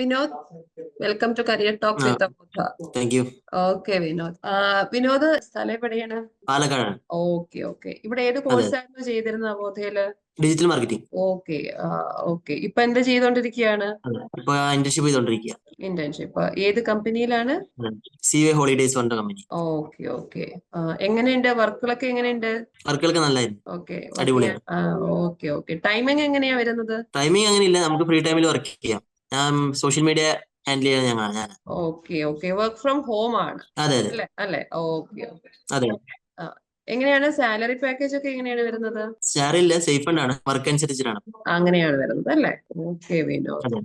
Vinod welcome to career talk. With thank you okay Vinod. Vinod സ്ഥലം എവിടെയാണ്? പാലക്കാടാണ്. Okay okay. ഇവിടെ ഏത് കോഴ്സ് ആയിരുന്നു ചെയ്തിരുന്നത് അബോധയിൽ ഡിജിറ്റൽ മാർക്കറ്റിംഗ് ഓക്കെ ഓക്കെ. ഇപ്പൊ എന്ത് ചെയ്തോണ്ടിരിക്കുകയാണ് ഇന്റേൺഷിപ്പ് ചെയ്തോണ്ടിരിക്കുക ഇന്റേൺഷിപ്പ് ഏത് കമ്പനിയിലാണ്? സി വേ ഹോളിഡേസ് പറഞ്ഞ കമ്പനി. Okay okay. എങ്ങനെയുണ്ട്? വർക്കുകളൊക്കെ എങ്ങനെയുണ്ട്? വർക്കുകളൊക്കെ നല്ലായിരുന്നു. ഓക്കെ അടിപൊളിയാണ്. ഓക്കെ. ഓക്കെ ടൈമിംഗ് എങ്ങനെയാ വരുന്നത്? ടൈമിംഗ് അങ്ങനെയില്ല. നമുക്ക് ഫ്രീ ടൈമിൽ വർക്ക് ചെയ്യാം. സോഷ്യൽ മീഡിയ ഹാൻഡിൽ ചെയ്യാൻ ഞങ്ങൾ ഞാൻ okay okay work from home ആണ്. അതെ അതെ. അല്ലെ? അല്ലെ? ഓക്കെ അതെ. എങ്ങനെയാണ് സാലറി പാക്കേജ് ഒക്കെ എങ്ങനെയാണ് വരുന്നത്? സാലറി ഇല്ല സേഫ് ഫണ്ട് ആണ്. വർക്ക് അനുസരിച്ചിട്ടാണ്. അങ്ങനെയാണ് വരുന്നത് അല്ലേ? ഓക്കെ വിനോദ്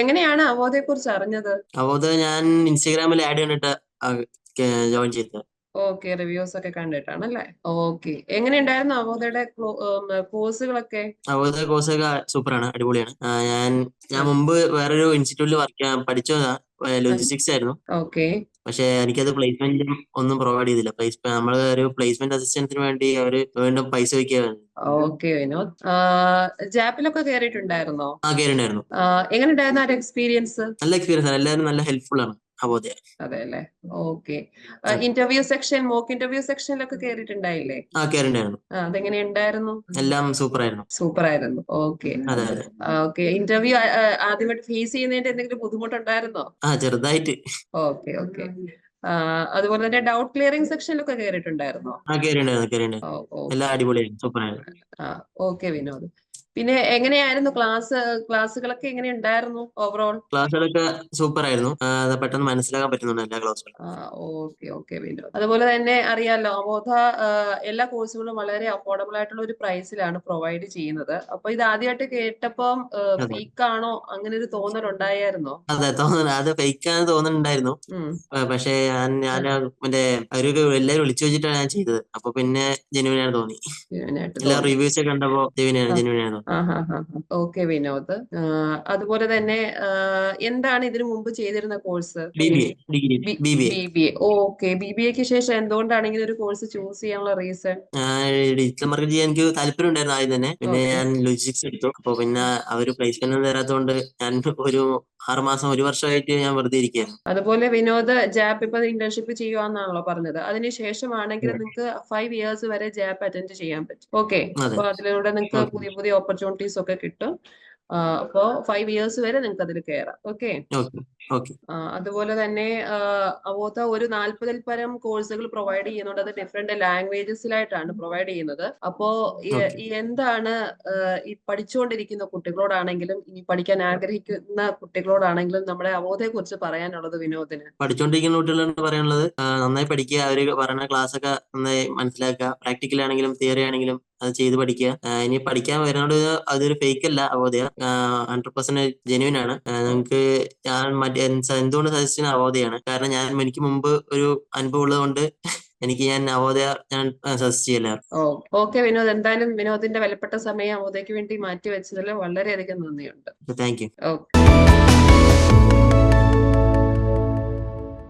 എങ്ങനെയാണ് അവോധയെ കുറിച്ച് അറിഞ്ഞത്? അവോധ ഞാൻ ഇൻസ്റ്റാഗ്രാമിൽ ആഡ് കണ്ടിട്ട് ജോയിൻ ചെയ്തത്. ഓക്കെ റിവ്യൂസ് ഒക്കെ കണ്ടിട്ടാണ് അല്ലേ ഓക്കെ. എങ്ങനെയുണ്ടായിരുന്നു അവധയുടെ കോഴ്സുകളൊക്കെ? അപ്പോൾ കോഴ്സൊക്കെ സൂപ്പറാണ് അടിപൊളിയാണ്. ഞാൻ ഞാൻ മുമ്പ് വേറൊരു ഇൻസ്റ്റിറ്റ്യൂട്ടിൽ വർക്ക് ചെയ്യാൻ പഠിച്ചതാ ലോജിസ്റ്റിക്സ് ആയിരുന്നു. ഓക്കെ. പക്ഷെ എനിക്കത് പ്ലേസ്മെന്റ് ഒന്നും പ്രൊവൈഡ് ചെയ്തില്ല. പ്ലേസ്മെന്റ് നമ്മൾ ഒരു പ്ലേസ്മെന്റ് അസിസ്റ്റൻസിന് വേണ്ടി അവർ വീണ്ടും പൈസ വയ്ക്കുക ഓക്കെ വിനോദ് ആ, ജാപ്പിലൊക്കെ കയറിയിട്ടുണ്ടായിരുന്നോ ആ കയറിണ്ടായിരുന്നു എങ്ങനെയുണ്ടായിരുന്നു ആ എക്സ്പീരിയൻസ് നല്ല എക്സ്പീരിയൻസ് ആണ്. എല്ലാവരും നല്ല ഹെൽപ്ഫുൾ ആണ്. അബോധയ അതെ. അല്ലേ okay. Interview section mock interview സെക്ഷനിലൊക്കെ കയറിയിട്ടുണ്ടായില്ലേ ആ കയറിണ്ടായിരുന്നു അതെങ്ങനെ ഉണ്ടായിരുന്നു എല്ലാം സൂപ്പർ ആയിരുന്നു സൂപ്പർ ആയിരുന്നു ഓക്കെ. ഓക്കെ ഇന്റർവ്യൂ ആദ്യമായിട്ട് ഫേസ് ചെയ്യുന്നതിന്റെ എന്തെങ്കിലും ബുദ്ധിമുട്ടുണ്ടായിരുന്നോ? ആ ചെറുതായിട്ട്. Okay okay. അതുപോലെ തന്നെ ഡൗട്ട് ക്ലിയറിംഗ് സെക്ഷനിലൊക്കെ കയറിയിട്ടുണ്ടായിരുന്നോ ആ ഓ ഓ. എല്ലാം അടിപൊളിയായിരുന്നു സൂപ്പർ ആയിരുന്നു ഓക്കെ വിനോദ്. പിന്നെ എങ്ങനെയായിരുന്നു ക്ലാസ് ക്ലാസ്സുകളൊക്കെ എങ്ങനെ ഉണ്ടായിരുന്നു ഓവറോൾ ക്ലാസ്സുകളൊക്കെ സൂപ്പർ ആയിരുന്നു. പെട്ടെന്ന് മനസ്സിലാക്കാൻ പറ്റുന്നുണ്ട് എല്ലാ ക്ലാസ്സുകളും. ഓക്കെ ഓക്കെ അതുപോലെ തന്നെ അറിയാലോ അബോധ എല്ലാ കോഴ്സുകളും വളരെ അഫോർഡബിൾ ആയിട്ടുള്ള ഒരു പ്രൈസിലാണ് പ്രൊവൈഡ് ചെയ്യുന്നത്. അപ്പൊ ഇത് ആദ്യമായിട്ട് കേട്ടപ്പം ഫേക്കാണോ അങ്ങനെ ഒരു തോന്നൽ ഉണ്ടായിരുന്നോ അതെ തോന്നൽ അത് ഫേക്കാന്ന് തോന്നുന്നുണ്ടായിരുന്നു പക്ഷെ ഞാൻ ഞാൻ മറ്റേ അവരൊക്കെ എല്ലാവരും വിളിച്ചു വെച്ചിട്ടാണ് ഞാൻ ചെയ്തത്. അപ്പൊ പിന്നെ ജെനുവിനാണ് തോന്നി. എല്ലാ റിവ്യൂസ് ഒക്കെ കണ്ടപ്പോ ജെനുവിനാണ് തോന്നി ഓക്കെ വിനോദ്. അതുപോലെ തന്നെ എന്താണ് ഇതിനു മുമ്പ് ചെയ്തിരുന്ന കോഴ്സ്? ഓക്കെ ബി ബി എക്ക് ശേഷം എന്തുകൊണ്ടാണ് ഇങ്ങനെ ഒരു കോഴ്സ് ചൂസ് ചെയ്യാനുള്ള റീസൺ? ഡിജിറ്റൽ മാർക്കറ്റ് ചെയ്യാൻ എനിക്ക് താല്പര്യം ഉണ്ടായിരുന്നു ആദ്യം തന്നെ. പിന്നെ ഞാൻ ലോജിസ്റ്റിക്സ് എടുത്തു. അപ്പൊ പിന്നെ അവർ പ്ലേസ്മെന്റ് തരാത്തതുകൊണ്ട് ഞാൻ ഒരു ആറ് മാസം ഒരു വർഷമായിട്ട് ഞാൻ വെറുതെ ഇരിക്കുകയാണ് അതുപോലെ വിനോദ് ജാപ്പ് ഇപ്പൊ ഇന്റേൺഷിപ്പ് ചെയ്യുവാന്നാണല്ലോ പറഞ്ഞത് അതിനുശേഷമാണെങ്കിൽ അതെ. നിങ്ങൾക്ക് ഫൈവ് ഇയേഴ്സ് വരെ ജാപ്പ് അറ്റൻഡ് ചെയ്യാൻ പറ്റും ഓക്കെ. അപ്പൊ അതിലൂടെ നിങ്ങൾക്ക്. പുതിയ പുതിയ ഓപ്പർച്യൂണിറ്റീസ് ഒക്കെ കിട്ടും അപ്പോ ഫൈവ് ഇയേഴ്സ് വരെ നിങ്ങൾക്ക് അതിൽ കയറാം ഓക്കെ അതുപോലെ തന്നെ അവോത്ത ഒരു നാൽപ്പതിൽ പരം കോഴ്സുകൾ പ്രൊവൈഡ് ചെയ്യുന്നുണ്ട്. അത് ഡിഫറെന്റ് ലാംഗ്വേജസിലായിട്ടാണ് പ്രൊവൈഡ് ചെയ്യുന്നത്. അപ്പോ എന്താണ് ഈ പഠിച്ചുകൊണ്ടിരിക്കുന്ന കുട്ടികളോടാണെങ്കിലും ഈ പഠിക്കാൻ ആഗ്രഹിക്കുന്ന കുട്ടികളോടാണെങ്കിലും നമ്മുടെ അവോധയെ കുറിച്ച് പറയാനുള്ളത് വിനോദിന്. പഠിച്ചുകൊണ്ടിരിക്കുന്ന കുട്ടികളോട് പറയാനുള്ളത്. നന്നായി പഠിക്കുക. അവർ പറയുന്ന ക്ലാസ് ഒക്കെ നന്നായി മനസ്സിലാക്കുക. പ്രാക്ടിക്കൽ ആണെങ്കിലും തിയറി ആണെങ്കിലും അത് ചെയ്ത് പഠിക്കുക. ഇനി പഠിക്കാൻ വരുന്നോട് അതൊരു ഫേക്ക് അല്ല. അവോധയ ഹൺഡ്രഡ് പെർസെന്റ് ജെനുവിൻ ആണ്. നമുക്ക് ഞാൻ മറ്റേ എന്തുകൊണ്ട് സജസ്റ്റ് ചെയ്യുന്ന അവോധയാണ്. കാരണം ഞാൻ എനിക്ക് മുമ്പ് ഒരു അനുഭവം ഉള്ളതുകൊണ്ട് എനിക്ക് ഞാൻ നവോദയ ഞാൻ സജസ്റ്റ് ചെയ്യില്ല ഓക്കെ വിനോദ്. എന്തായാലും വിനോദിന്റെ വിലപ്പെട്ട സമയം അവോധയ്ക്ക് വേണ്ടി മാറ്റി വെച്ചതിൽ വളരെയധികം നന്ദിയുണ്ട്. Thank you okay.